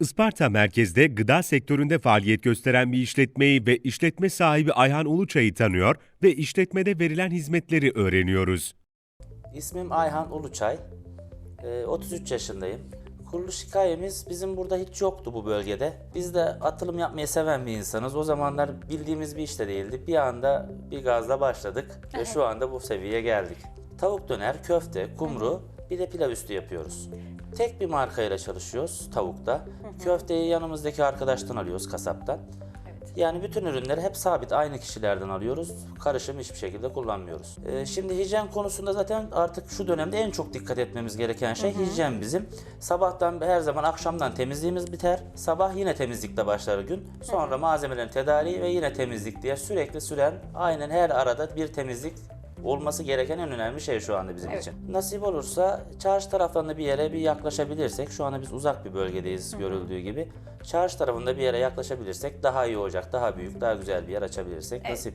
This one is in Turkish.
Isparta merkezde gıda sektöründe faaliyet gösteren bir işletmeyi ve işletme sahibi Ayhan Uluçay'ı tanıyor ve işletmede verilen hizmetleri öğreniyoruz. İsmim Ayhan Uluçay. Ee, 33 yaşındayım. Kuruluş hikayemiz bizim burada hiç yoktu bu bölgede. Biz de atılım yapmayı seven bir insanız. O zamanlar bildiğimiz bir iş de değildi. Bir anda bir gazla başladık ve şu anda bu seviyeye geldik. Tavuk döner, köfte, kumru, bir de pilav üstü yapıyoruz. Tek bir markayla çalışıyoruz tavukta. Köfteyi yanımızdaki arkadaştan alıyoruz kasaptan. Yani bütün ürünleri hep sabit aynı kişilerden alıyoruz. Karışım hiçbir şekilde kullanmıyoruz. Ee, şimdi hijyen konusunda zaten artık şu dönemde en çok dikkat etmemiz gereken şey hijyen bizim. Sabahtan her zaman akşamdan temizliğimiz biter. Sabah yine temizlikle başlar gün. Sonra malzemelerin tedariği ve yine temizlik diye sürekli süren aynen her arada bir temizlik olması gereken en önemli şey şu anda bizim için. Nasip olursa çarşı taraflarında bir yere bir yaklaşabilirsek, şu anda biz uzak bir bölgedeyiz görüldüğü gibi. Çarşı tarafında bir yere yaklaşabilirsek daha iyi olacak, daha büyük, daha güzel bir yer açabilirsek nasip.